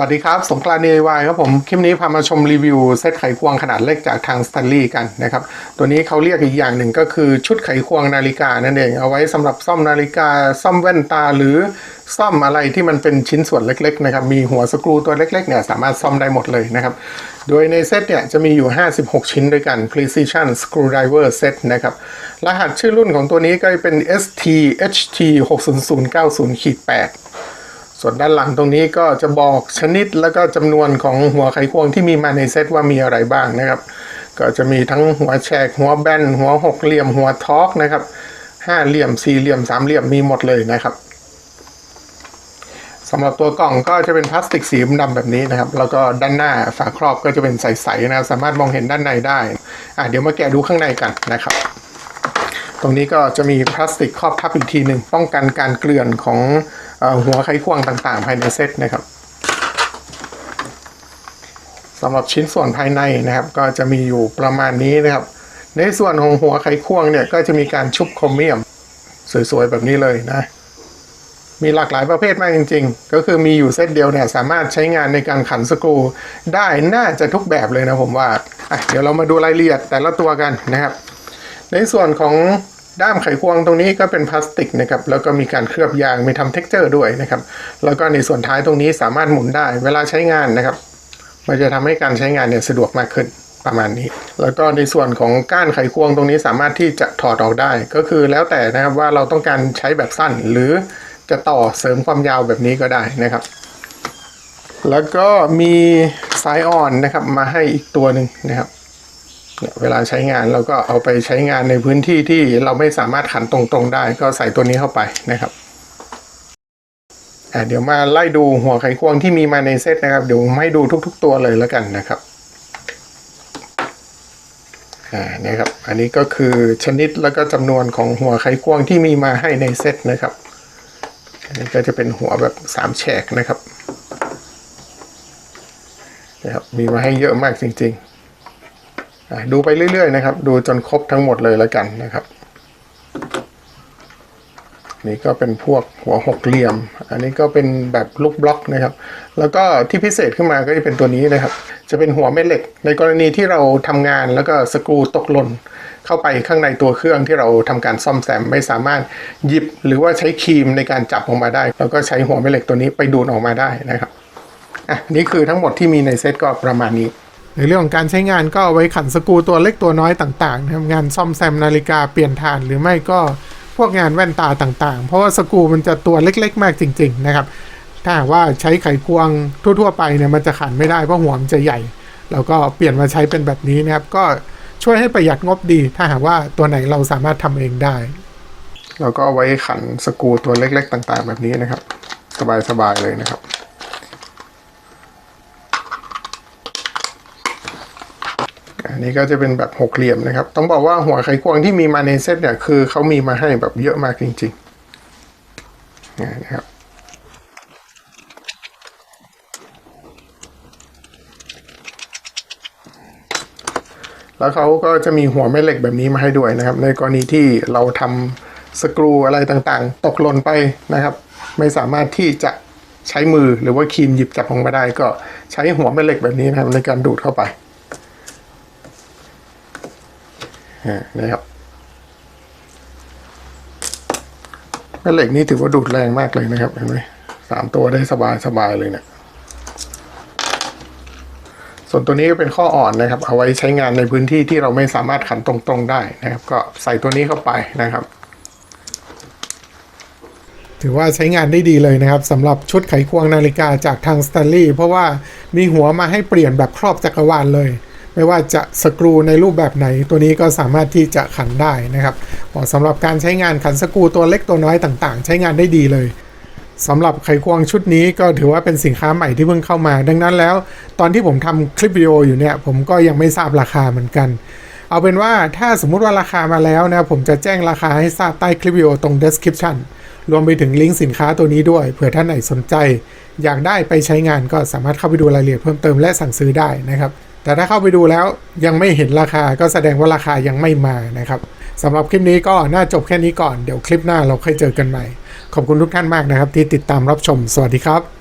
วัสดีครับ สงกรานต์ DIY ครับผม คลิปนี้พามาชมรีวิวเซตไขควงขนาดเล็กจากทาง Stanley กันนะครับ ตัวนี้เขาเรียกอีกอย่างหนึ่งก็คือชุดไขควงนาฬิกานั่นเอง เอาไว้สำหรับซ่อมนาฬิกา ซ่อมแว่นตาหรือซ่อมอะไรที่มันเป็นชิ้นส่วนเล็กๆนะครับ มีหัวสกรูตัวเล็กๆเนี่ยสามารถซ่อมได้หมดเลยนะครับ โดยในเซตเนี่ยจะมีอยู่ 56 ชิ้นด้วยกัน Precision Screwdriver Set นะครับ รหัสชื่อรุ่นของตัวนี้ก็เป็น STHT 60090-8 ส่วนด้านหลังตรงนี้ก็จะบอกชนิดแล้วก็จำนวนของหัวไขควงที่มีมาในเซตว่ามีอะไรบ้างนะครับ ก็จะมีทั้งหัวแฉกหัวแบนหัวหกเหลี่ยมหัวทอกนะครับห้าเหลี่ยมสี่เหลี่ยมสามเหลี่ยมมีหมดเลยนะครับสำหรับตัวกล่องก็จะเป็นพลาสติกสีดำแบบนี้นะครับ แล้วก็ด้านหน้าฝาครอบก็จะเป็นใสๆนะสามารถมองเห็นด้านในได้อะเดี๋ยวมาแกะดูข้างในกันนะครับ ตรงนี้ก็จะมีพลาสติกครอบทับอีกทีหนึ่งป้องกันการเกลื่อนของ หัวไขควงต่างๆ ภายในเซตนะครับสำหรับชิ้นส่วนภายในนะครับ ก็จะมีอยู่ประมาณนี้นะครับ ในส่วนของหัวไขควงเนี่ยก็จะมีการชุบโครเมียม สวยๆแบบนี้เลยนะ มีหลากหลายประเภทมากจริง ๆ ก็คือมีอยู่เซตเดียวเนี่ยสามารถใช้งานในการขันสกรูได้น่าจะทุกแบบเลยนะผมว่าเดี๋ยวเรามาดูรายละเอียดแต่ละตัวกันนะครับ ในส่วนของ ด้ามไขควงตรงนี้ก็เป็นพลาสติกนะครับแล้วก็มีการเคลือบยางมีทำเท็กเจอร์ด้วยนะครับแล้วก็ในส่วนท้ายตรงนี้สามารถหมุนได้เวลาใช้งานนะครับ มันจะทำให้การใช้งานเนี่ยสะดวกมากขึ้นประมาณนี้ แล้วก็ในส่วนของก้านไขควงตรงนี้สามารถที่จะถอดออกได้ ก็คือแล้วแต่นะครับว่าเราต้องการใช้แบบสั้น หรือจะต่อเสริมความยาวแบบนี้ก็ได้นะครับ แล้วก็มีสายอ่อนนะครับมาให้อีกตัวหนึ่งนะครับ เนี่ยเวลาใช้งานเราก็เอาไปใช้งานในพื้นที่ที่เราไม่สามารถขันตรงๆได้ ก็ใส่ตัวนี้เข้าไปนะครับเดี๋ยวมาไล่ดูหัวไขควงที่มีมาในเซตนะครับ เดี๋ยวให้ดูทุก ๆ ตัวเลยแล้วกันนะครับอ่าเนี่ยครับ อันนี้ก็คือชนิดแล้วก็จำนวนของหัวไขควงที่มีมาให้ในเซตนะครับ อันนี้ก็จะเป็นหัวแบบสามแฉกนะครับนะครับ มีมาให้เยอะมากจริง ๆ ดูไปเรื่อยๆนะครับ ดูจนครบทั้งหมดเลยแล้วกันนะครับ นี่ก็เป็นพวกหัวหกเหลี่ยม อันนี้ก็เป็นแบบลูกบล็อกนะครับ แล้วก็ที่พิเศษขึ้นมาก็จะเป็นตัวนี้นะครับ จะเป็นหัวแม่เหล็ก ในกรณีที่เราทำงานแล้วก็สกรูตกหล่นเข้าไปข้างในตัวเครื่องที่เราทำการซ่อมแซมไม่สามารถหยิบหรือว่าใช้ครีมในการจับออกมาได้ แล้วก็ใช้หัวแม่เหล็กตัวนี้ไปดูดออกมาได้นะครับอะนี่คือทั้งหมดที่มีในเซตก็ประมาณนี้ ในเรื่องของการใช้งานก็เอาไว้ขันสกูตัวเล็กตัวน้อยต่างๆทำงานซ่อมแซมนาฬิกาเปลี่ยนฐานหรือไม่ก็พวกงานแว่นตาต่างๆ เพราะว่าสกูมันจะตัวเล็ก ๆ มากจริง ๆ นะครับ ถ้าหากว่าใช้ไขควงทั่ว ๆ ไปเนี่ยมันจะขันไม่ได้เพราะหัวมันจะใหญ่แล้วก็เปลี่ยนมาใช้เป็นแบบนี้นะครับ ก็ช่วยให้ประหยัดงบดี ถ้าหากว่าตัวไหนเราสามารถทำเองได้เราก็เอาไว้ขันสกูตัวเล็ก ๆ ต่าง ๆ แบบนี้นะครับ สบายๆเลยนะครับ อันนี้ก็จะเป็นแบบหกเหลี่ยมนะครับ ต้องบอกว่าหัวไขควงที่มีมาในเซตเนี่ยคือเขามีมาให้แบบเยอะมากจริงๆนะครับแล้วเขาก็จะมีหัวแม่เหล็กแบบนี้มาให้ด้วยนะครับ ในกรณีที่เราทำสกรูอะไรต่างๆ ตกหล่นไปนะครับ ไม่สามารถที่จะใช้มือหรือว่าครีมหยิบจับออกมาได้ ก็ใช้หัวแม่เหล็กแบบนี้นะครับในการดูดเข้าไป อ่า นะครับแม่เหล็กนี่ถือว่าดูดแรงมากเลยนะครับเห็นไหมสามตัวได้สบายสบายเลยเนะี่ยส่วนตัวนี้ก็เป็นข้ออ่อนนะครับ เอาไว้ใช้งานในพื้นที่ที่เราไม่สามารถขันตรงๆได้นะครับ ก็ใส่ตัวนี้เข้าไปนะครับ ถือว่าใช้งานได้ดีเลยนะครับสำหรับชุดไขควงนาฬิกาจากทาง Stanley เพราะว่ามีหัวมาให้เปลี่ยนแบบครอบจักรวาลเลย ไม่ว่าจะสกรูในรูปแบบไหน ตัวนี้ก็สามารถที่จะขันได้นะครับเหมาะสำหรับการใช้งานขันสกรูตัวเล็กตัวน้อยต่างๆ ใช้งานได้ดีเลยสำหรับไขควงชุดนี้ก็ถือว่าเป็นสินค้าใหม่ที่เพิ่งเข้ามา ดังนั้นแล้ว ตอนที่ผมทำคลิปวิดีโออยู่เนี่ย ผมก็ยังไม่ทราบราคาเหมือนกัน เอาเป็นว่าถ้าสมมุติว่าราคามาแล้วนะผมจะแจ้งราคาให้ทราบใต้คลิปวิดีโอตรง description รวมไปถึงลิงก์สินค้าตัวนี้ด้วยเผื่อท่านไหนสนใจ อยากได้ไปใช้งานก็สามารถเข้าไปดูรายละเอียดเพิ่มเติมและสั่งซื้อได้นะครับ แต่ถ้าเข้าไปดูแล้วยังไม่เห็นราคาก็แสดงว่าราคายังไม่มานะครับสำหรับคลิปนี้ก็น่าจบแค่นี้ก่อนเดี๋ยวคลิปหน้าเราค่อยเจอกันใหม่ ขอบคุณทุกท่านมากนะครับ ที่ติดตามรับชมสวัสดีครับ